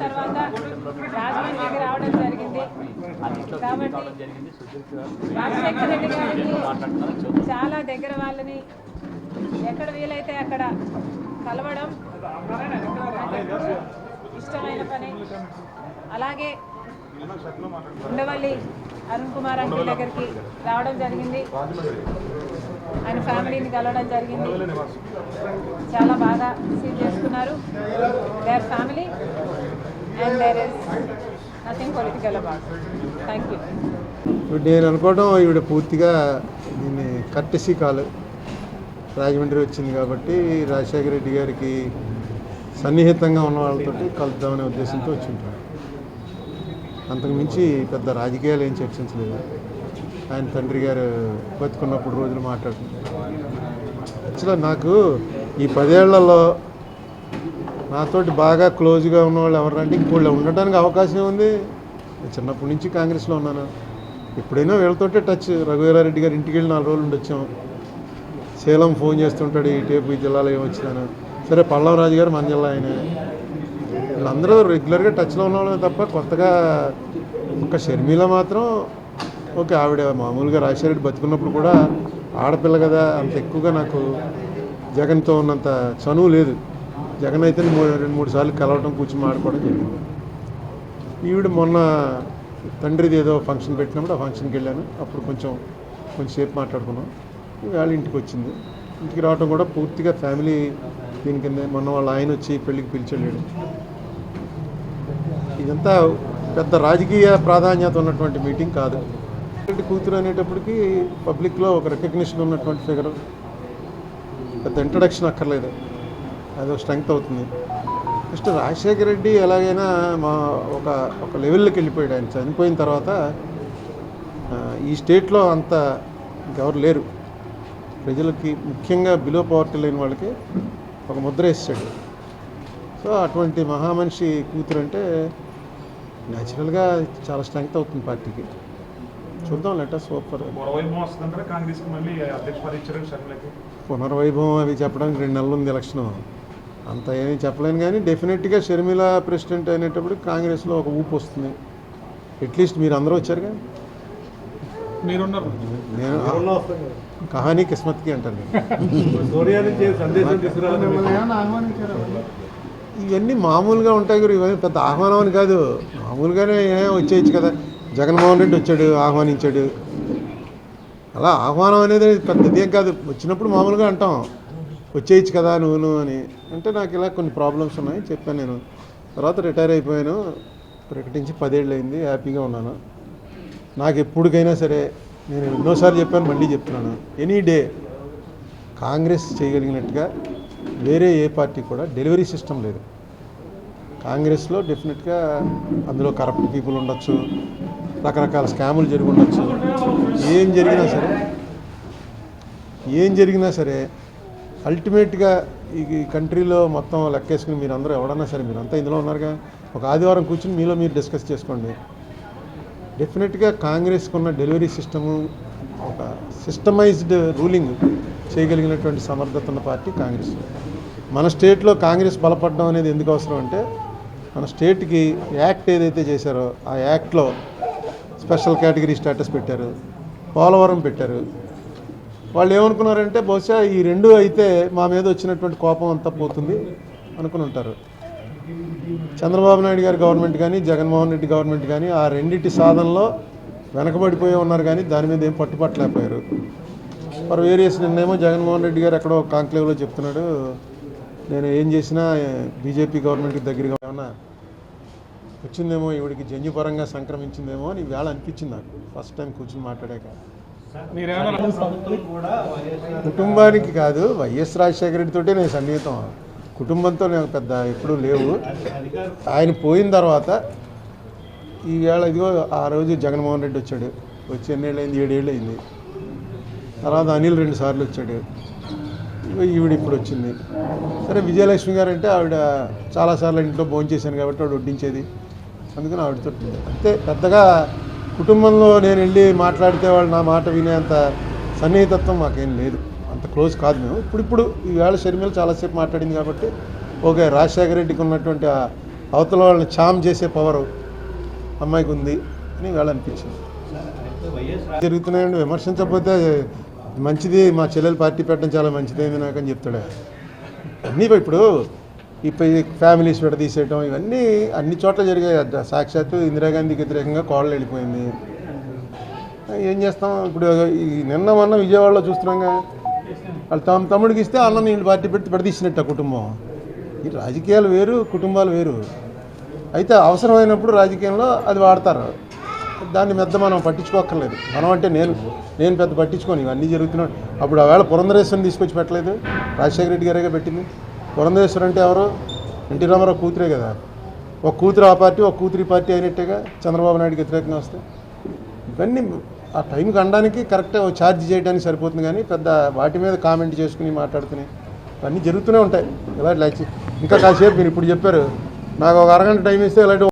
తర్వాత తర్వాత రాజమండ్రికి రావడం జరిగింది. కాబట్టి రాజశేఖర రెడ్డి గారికి చాలా దగ్గర వాళ్ళని ఎక్కడ వీలైతే అక్కడ కలవడం ఇష్టమైన పని. అలాగే ఉండవల్లి అరుణ్ కుమార్ అంకుల్ దగ్గరికి రావడం జరిగింది. ఆయన ఫ్యామిలీని కలవడం జరిగింది. చాలా బాగా రిసీవ్ చేసుకున్నారు. Their family and there is nothing political about thank you ఇప్పుడు నేను అనుకోవడం ఈవిడ పూర్తిగా దీన్ని కట్టెసి కాలు. రాజమండ్రి వచ్చింది కాబట్టి రాజశేఖర రెడ్డి గారికి సన్నిహితంగా ఉన్న వాళ్ళతో కలుద్దామనే ఉద్దేశంతో వచ్చి ఉంటారు అంతకు మించి పెద్ద రాజకీయాలు ఏం చర్చించలేదు. ఆయన తండ్రి గారు బతుకున్నప్పుడు రోజులు మాట్లాడుతున్నారు. యాక్చువల్గా నాకు ఈ పదేళ్ళలో నాతోటి బాగా క్లోజ్గా ఉన్నవాళ్ళు ఎవరంటే ఇంకోళ్ళు ఉండటానికి అవకాశం ఉంది చిన్నప్పటి నుంచి కాంగ్రెస్లో ఉన్నాను. ఎప్పుడైనా వీళ్ళతోటే టచ్ రఘువీరారెడ్డి గారి ఇంటికి వెళ్ళి నాలుగు రోజులు ఉండొచ్చాం. సేలం ఫోన్ చేస్తుంటాడు ఈ టేపు ఈ జిల్లాలో ఏమొచ్చినాను సరే పల్లవరాజు గారు మన జిల్లా ఆయన. వీళ్ళందరూ రెగ్యులర్గా టచ్లో ఉన్నవాళ్ళే తప్ప కొత్తగా ఒక షర్మిల మాత్రం ఓకే ఆవిడ మామూలుగా రాజశేఖరెడ్డి బతుకున్నప్పుడు కూడా ఆడపిల్ల కదా అంత ఎక్కువగా నాకు జగన్తో ఉన్నంత చనువు లేదు. జగన్ అయితే మూడు రెండు మూడు సార్లు కలవడం కూర్చొని ఆడుకోవడం జరిగింది. ఈవిడ మొన్న తండ్రిది ఏదో ఫంక్షన్ పెట్టినప్పుడు ఆ ఫంక్షన్కి వెళ్ళాను. అప్పుడు కొంచెం కొంచెంసేపు మాట్లాడుకున్నాం. వాళ్ళ ఇంటికి వచ్చింది. ఇంటికి రావడం కూడా పూర్తిగా ఫ్యామిలీ దీని కింద మొన్న వాళ్ళ ఆయన వచ్చి పెళ్ళికి పిలిచెళ్ళాడు ఇదంతా పెద్ద రాజకీయ ప్రాధాన్యత ఉన్నటువంటి మీటింగ్ కాదు. కూతురు అనేటప్పటికి పబ్లిక్లో ఒక రికగ్నిషన్ ఉన్నటువంటి ఫిగర్. పెద్ద ఇంట్రడక్షన్ అక్కర్లేదు. అదో స్ట్రెంగ్త్ అవుతుంది. నెక్స్ట్ రాజశేఖర రెడ్డి ఎలాగైనా మా ఒక ఒక లెవెల్లోకి వెళ్ళిపోయాడు. ఆయన చనిపోయిన తర్వాత ఈ స్టేట్లో అంత ఇంకెవరు లేరు. ప్రజలకి ముఖ్యంగా బిలో పవర్టీ లేని వాళ్ళకి ఒక ముద్ర వేసాడు. సో అటువంటి మహామనిషి కూతురు అంటే న్యాచురల్గా చాలా స్ట్రెంగ్త్ అవుతుంది పార్టీకి. చూద్దాం లెటర్ సూపర్ పునర్వైభవం అవి చెప్పడానికి రెండు నెలలు ఉంది ఎలక్షన్. అంత ఏమీ చెప్పలేను కానీ డెఫినెట్గా షర్మిల ప్రెసిడెంట్ అయినప్పుడు కాంగ్రెస్లో ఒక ఊపు వస్తుంది. అట్లీస్ట్ మీరు అందరూ వచ్చారుగా? మీరున్నారు. నేను కహానీ కిస్మత్కి అంటాను ఇవన్నీ మామూలుగా ఉంటాయి గురు ఇవన్నీ పెద్ద ఆహ్వానం అని కాదు. మామూలుగానే ఏ వచ్చేయచ్చు కదా. జగన్మోహన్ రెడ్డి వచ్చాడు ఆహ్వానించాడు. అలా ఆహ్వానం అనేది పెద్ద ఇదేం కాదు. వచ్చినప్పుడు మామూలుగా అంటాం. వచ్చేయచ్చు కదా నువ్వు అని. అంటే నాకు ఇలా కొన్ని ప్రాబ్లమ్స్ ఉన్నాయి. చెప్పాను నేను. తర్వాత రిటైర్ అయిపోయాను. ప్రకటించి పదేళ్ళు అయింది. హ్యాపీగా ఉన్నాను. నాకు ఎప్పటికైనా సరే నేను ఎన్నోసార్లు చెప్పాను మళ్ళీ చెప్తున్నాను. ఎనీ డే కాంగ్రెస్ చేయగలిగినట్టుగా వేరే ఏ పార్టీ కూడా డెలివరీ సిస్టమ్ లేదు. కాంగ్రెస్లో డెఫినెట్గా అందులో కరప్ట్ పీపుల్ ఉండొచ్చు. రకరకాల స్కాములు జరిగి ఉండొచ్చు. ఏం జరిగినా సరే ఏం జరిగినా సరే అల్టిమేట్గా ఈ కంట్రీలో మొత్తం లెక్కేసుకుని మీరు అందరూ ఎవడన్నా సరే మీరు అంతా ఇందులో ఉన్నారుగా. ఒక ఆదివారం కూర్చుని మీలో మీరు డిస్కస్ చేసుకోండి. డెఫినెట్గా కాంగ్రెస్కి ఉన్న డెలివరీ సిస్టము ఒక సిస్టమైజ్డ్ రూలింగ్ చేయగలిగినటువంటి సమర్థత ఉన్న పార్టీ కాంగ్రెస్. మన స్టేట్లో కాంగ్రెస్ బలపడడం అనేది ఎందుకు అవసరం అంటే మన స్టేట్కి యాక్ట్ ఏదైతే చేశారో ఆ యాక్ట్లో స్పెషల్ కేటగిరీ స్టేటస్ పెట్టారు పోలవరం పెట్టారు. వాళ్ళు ఏమనుకున్నారంటే బహుశా ఈ రెండు అయితే మా మీద వచ్చినటువంటి కోపం అంతా పోతుంది అనుకుని ఉంటారు. చంద్రబాబు నాయుడు గారి గవర్నమెంట్ కానీ జగన్మోహన్ రెడ్డి గవర్నమెంట్ కానీ ఆ రెండింటి సాధనలో వెనకబడిపోయి ఉన్నారు కానీ దాని మీద ఏం పట్టుపట్టలేకపోయారు ఫర్ వేరియస్ నిన్నేమో జగన్మోహన్ రెడ్డి గారు ఎక్కడో కాంక్లేవ్లో చెప్తున్నాడు నేను ఏం చేసినా బీజేపీ గవర్నమెంట్కి దగ్గరగా ఏమన్నా వచ్చిందేమో ఈవిడికి జన్యుపరంగా సంక్రమించిందేమో అని వేళ అనిపించింది నాకు. ఫస్ట్ టైం కూర్చుని మాట్లాడాక. కుటుంబానికి కాదు వైఎస్ రాజశేఖర రెడ్డితోటే నేను సన్నిహితం. కుటుంబంతో నాకు పెద్ద ఎప్పుడూ లేవు. ఆయన పోయిన తర్వాత ఈవేళ ఇదిగో ఆ రోజు జగన్మోహన్ రెడ్డి వచ్చాడు. వచ్చి ఎన్నేళ్ళు అయింది ఏడేళ్ళు అయింది తర్వాత అనిల్ రెండు సార్లు వచ్చాడు. ఈవిడ ఇప్పుడు వచ్చింది. సరే విజయలక్ష్మి గారు అంటే ఆవిడ చాలాసార్లు ఇంట్లో భోజనం చేశాను కాబట్టి ఆవిడ వడ్డించేది. అందుకని ఆవిడతో అంతే పెద్దగా కుటుంబంలో నేను వెళ్ళి మాట్లాడితే వాళ్ళు నా మాట వినేంత సన్నిహితత్వం మాకేం లేదు. అంత క్లోజ్ కాదు మేము. ఇప్పుడు ఇప్పుడు ఈవేళ షర్మిల చాలాసేపు మాట్లాడింది కాబట్టి ఓకే రాజశేఖర రెడ్డికి ఉన్నటువంటి ఆ అవతల వాళ్ళని చామ్ చేసే పవర్ అమ్మాయికి ఉంది అని వాళ్ళు అనిపించింది. జరుగుతున్నాయండి. విమర్శించకపోతే మంచిది. మా చెల్లెలు పార్టీ పెట్టడం చాలా మంచిదైంది నాకు అని చెప్తాడు. అన్నీ ఇప్పుడు ఇప్పుడు ఫ్యామిలీస్ విడదీసేయటం ఇవన్నీ అన్ని చోట్ల జరిగాయి. సాక్షాత్తు ఇందిరాగాంధీకి వ్యతిరేకంగా కోడలు వెళ్ళిపోయింది. ఏం చేస్తాం? ఇప్పుడు ఈ నిన్న మొన్న విజయవాడలో చూస్తున్నాగా వాళ్ళు తమ తమ్ముడికి ఇస్తే అన్న నీళ్ళు పార్టీ పెట్టి విడదీసినట్టు ఆ కుటుంబం. ఈ రాజకీయాలు వేరు కుటుంబాలు వేరు. అయితే అవసరమైనప్పుడు రాజకీయంలో అది వాడతారు. దాన్ని పెద్ద మనం పట్టించుకోక్కర్లేదు. మనం అంటే నేను నేను పెద్ద పట్టించుకోను. ఇవన్నీ జరుగుతున్నాయి. అప్పుడు ఆవేళ పురంధరేశ్వరిని తీసుకొచ్చి పెట్టలేదు. రాజశేఖర రెడ్డి గారేగా పెట్టింది. పురంధరేశ్వరి అంటే ఎవరు? ఎన్టీ రామారావు కూతురే కదా. ఒక కూతురు ఆ పార్టీ ఒక కూతురి పార్టీ అయినట్టుగా చంద్రబాబు నాయుడుకి వ్యతిరేకంగా వస్తాయి. ఇవన్నీ ఆ టైంకి అనడానికి కరెక్ట్గా ఛార్జ్ చేయడానికి సరిపోతుంది కానీ పెద్ద వాటి మీద కామెంట్ చేసుకుని మాట్లాడుకుని ఇవన్నీ జరుగుతూనే ఉంటాయి. ఇలా. ఇంకా కాసేపు మీరు ఇప్పుడు చెప్పారు. నాకు ఒక అరగంట టైం ఇస్తే ఇలాంటి